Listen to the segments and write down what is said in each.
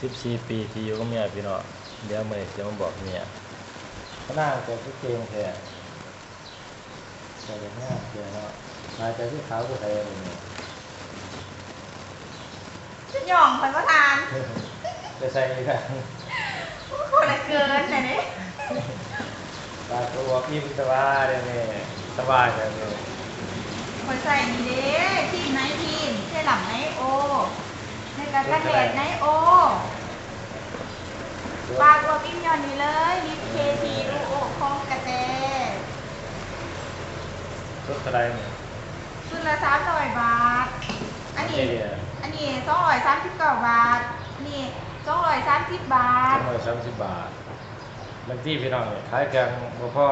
สิบสี่ปีที่อยู่กับเมียพี่น้องเดี๋ยวมื่อจะมาบอกเมียข้างหน้าแกก็เก่งแท้แกเป็นหน้าแกเนาะมาแต่ที่ขาวก็ใส่อะไรเนี่ยฉันหย่องคนประทานจะใส่กันคนละเกินแต่นี้ตาตัวอิ่มสบายเลยเนี่ยสบายเลยเนี่ยคนใส่นี่เด้ทีมไหนทีมใช่หลังไหนโอใน กระกระเหตุไหนโอปากว่าปิ้งยอนนี่เลยลิฟเคทีลูโอคองกระแตชุดอะไรเนี่ยชุดละสามร้อยบาท อันนี้เนี่ยอันนี้สองร้อยสามสิบเก้าบาทอันนี้สองร้อยสามสิบบาสอทงร้อยสามสิบบาทบางที่พี่น้องเนี่ยขายกันบ่พ่อ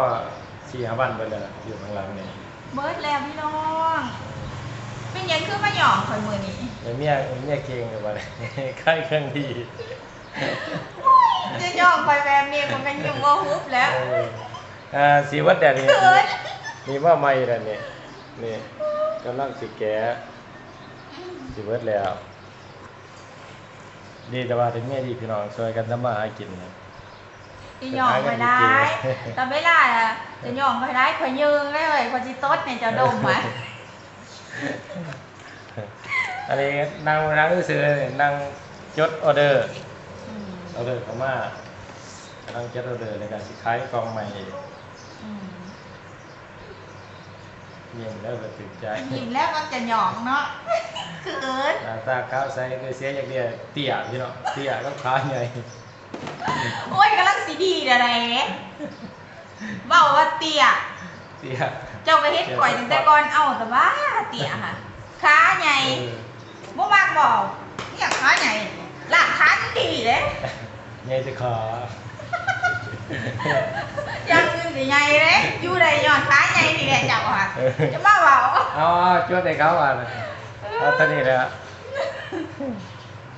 สี่ห้าวันไปเลยอยู่ข้างหลังเนี่ยเบิร์ดแล้วพี่น้อง เป็นหยังคือมาหย่องคอยมือนี้ เดี๋ยวเมียเมียเก่งกับอะไรขายเครื่องดีจะย่องคอยแบบนี้มันเป็นยุ่งว่าฮุบแล้วเอออ่าสีวัดแดดนี่เขินนี่ว่าไม่แล้วนี่นี่กำลังสิแกะสีเวิร์ดแล้ว ดีแต่ว่าถึงเมียดีพี่น้องช่วยกันทำมาหากินนะจะหย่องไปได้แต่เวลาอะจะหย่องไปได้คอยยืงได้เลยคอยจิตดเนี่ยจะดมไหม อันนี้นั่งนั่งซื้อๆนี่นั่งจดออเดอร์อืมออเดอร์เข้ามานั่งจดออเดอร์ในการสิขายกล่องใหม่อืมเยี่ยมแล้วก็ตื่นใจยิ้มแล้วก็จะหย่องเนาะคือเอิร์ดหน้าตาขาวใสคือเสียอย่างเดียวเตี้ยพี่น้องเตี้ยก็ขาใหญ่โอ้ยกำลังสีดีเดี๋ยวไรเบาว่าเตี้ยเตี้ยเจ้าก็เฮ็ดข่อยตั้งแต่ก่อนเอาแต่ว่าเตี้ยค่ะขาใหญ่เออ บ่มากบอกเนี่ยขาใหญ่หลังขาจะดีเลยใหญ่จะขาอยังอื่นก็ใหญ่เลยอยู่ได้ย้อนขาใหญ่นี่แหละเจ้าค่ะจะมาเบาเอาเอาจดให้เขาอะนะเอาเท่านี้แหละ